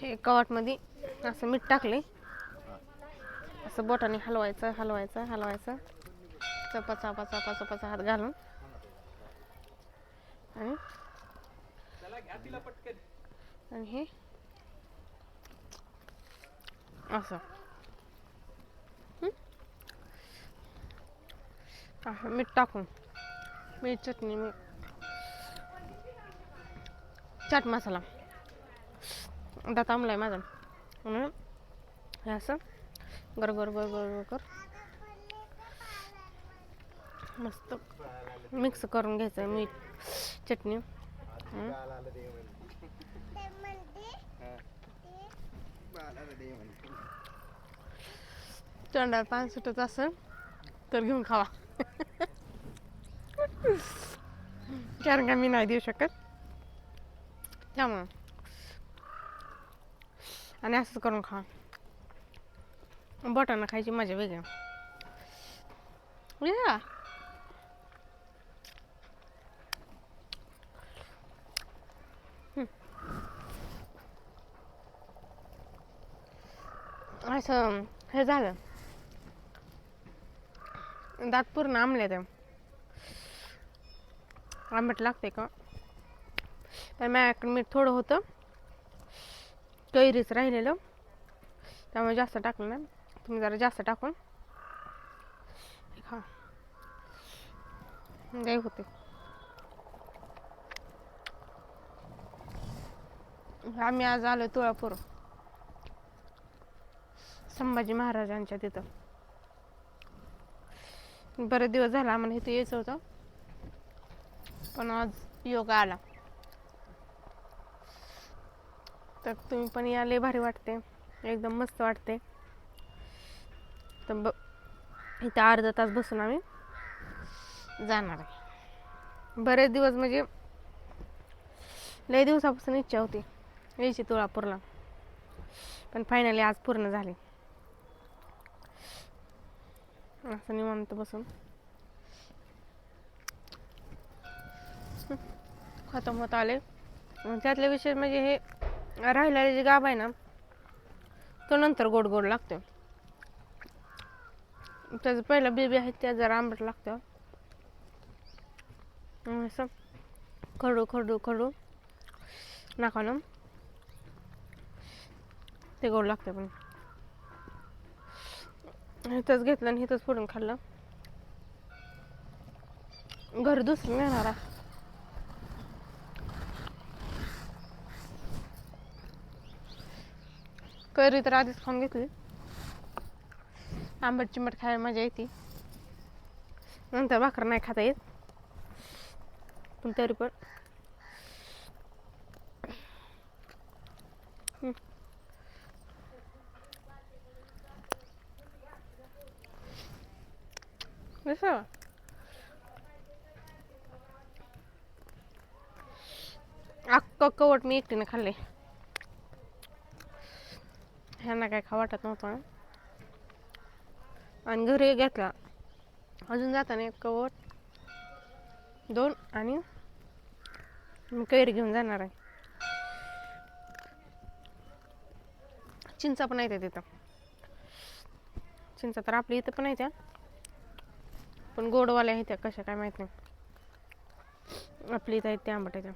हे कवाटमध्ये असं मीठ टाकले असं बोटाने हलवायचं हलवायचं हलवायचं. चपा चापा चापा चपाचा हात घालून. आणि आणि हे असं. असं मीठ टाकून. मीठ चटणी मीठ. चाट मसाला. दात आहे माझा म्हणून हे असं गर गर गर कर मस्त मिक्स करून घ्यायचं मीठ चटणी हं. तोंडाला पाणी सुटत असेल तर घेऊन खावा कारण का मी नाही देऊ शकत त्यामुळं आणि असंच करून खा. बटाणा खायची मजा वेगळ्या असं हे झालं. दात पूर्ण आंबले ते आंबट लागते का? पण माझ्याकडे मीठ थोडं होतं. कैरीच राहिलेलं. त्यामुळे जास्त टाकलं नाही. तुम्ही जरा जास्त टाकून. हा. खा लय होते. आम्ही आज आलो तुळापूर. संभाजी महाराजांच्या तिथं. बरेच दिवस झाला आम्हाला इथे यायचं होतं. पण आज योगा आला. तर तुम्ही पण या लय भारी वाटते एकदम मस्त वाटते तर ब इथं अर्धा तास बसून आम्ही जाणार आहे. बरेच दिवस म्हणजे लय दिवसापासून इच्छा होती. यायची तुळापूरला. पण फायनली आज पूर्ण झाली. असं निवांत बसून. खतम होत आले त्यातले विषय म्हणजे हे राहिलेले जे गाभ आहे ना तो नंतर गोड गोड लागतो. त्याचं पहिलं बेबी आहे त्या जरा आंबट लागतं. असं असं खडू खडू खरडू नाकानं ते गोड लागतं पण. हिथंच घेतलं आणि इथंच फोडून खाल्लं. घर दुसरं नेणार आहे. करी तर आधीच खाऊन घेतली. आंबट चिंबट खायला मजा येते. नंतर भाकर नाही खाता येत. पण तरी पण. हम्म. अख्खं कवट मी एकटीने खाल्ले ह्यांना काय खा वाटत नव्हतं आणि घरी घेतला. अजून जाताना एक कवट दोन आणि मी कैरी घेऊन जाणार आहे. चिंचा पण आहेत तिथं. चिंचा तर आपली इथं पण आहे त्या. पण गोडवाल्या आहेत त्या कशा काय माहीत नाही. आपली इथं आहेत त्या आंबट त्या.